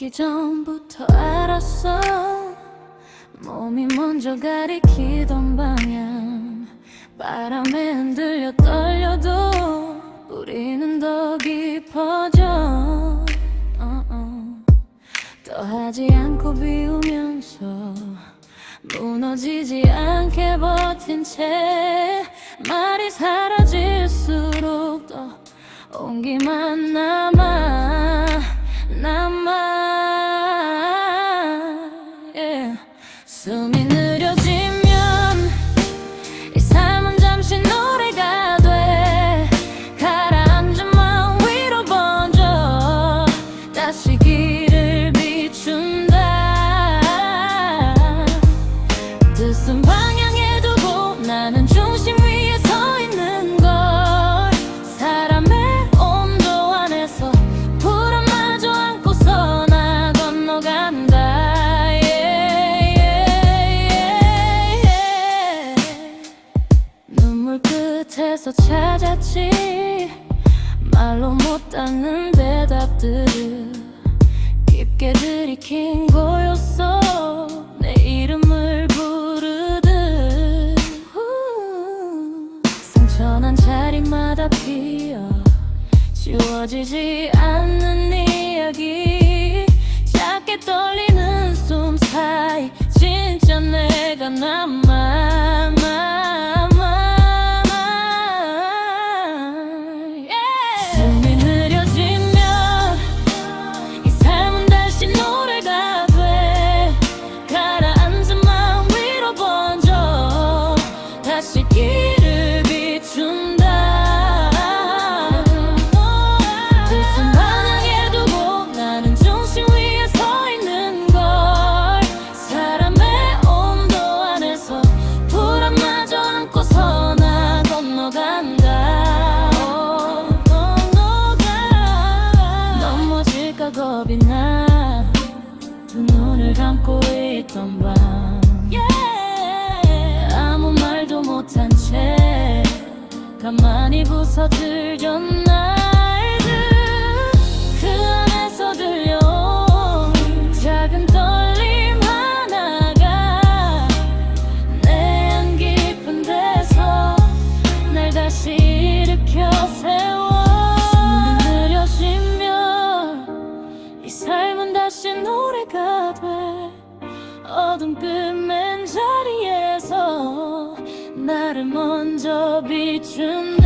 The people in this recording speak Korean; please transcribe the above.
걷기 전부터 알았어. 몸이 먼저 가리키던 방향. 바람에 흔들려 떨려도 우리는 더 깊어져. 어, 어. 떠하지 않고 비우면서 무너지지 않게 버틴 채 말이 사라질수록 더 온기만 나 Some in 말로 못하는 대답들을 깊게 들이킨 거였어. 내 이름을 부르듯. 상처난 자리마다 피어 지워지지 않는 네 이야기. 작게 떨리 안고 있던 밤 yeah. 아무 말도 못한 채 가만히 부서들렸나 어둠 끝맨 자리에서 나를 먼저 비춘다.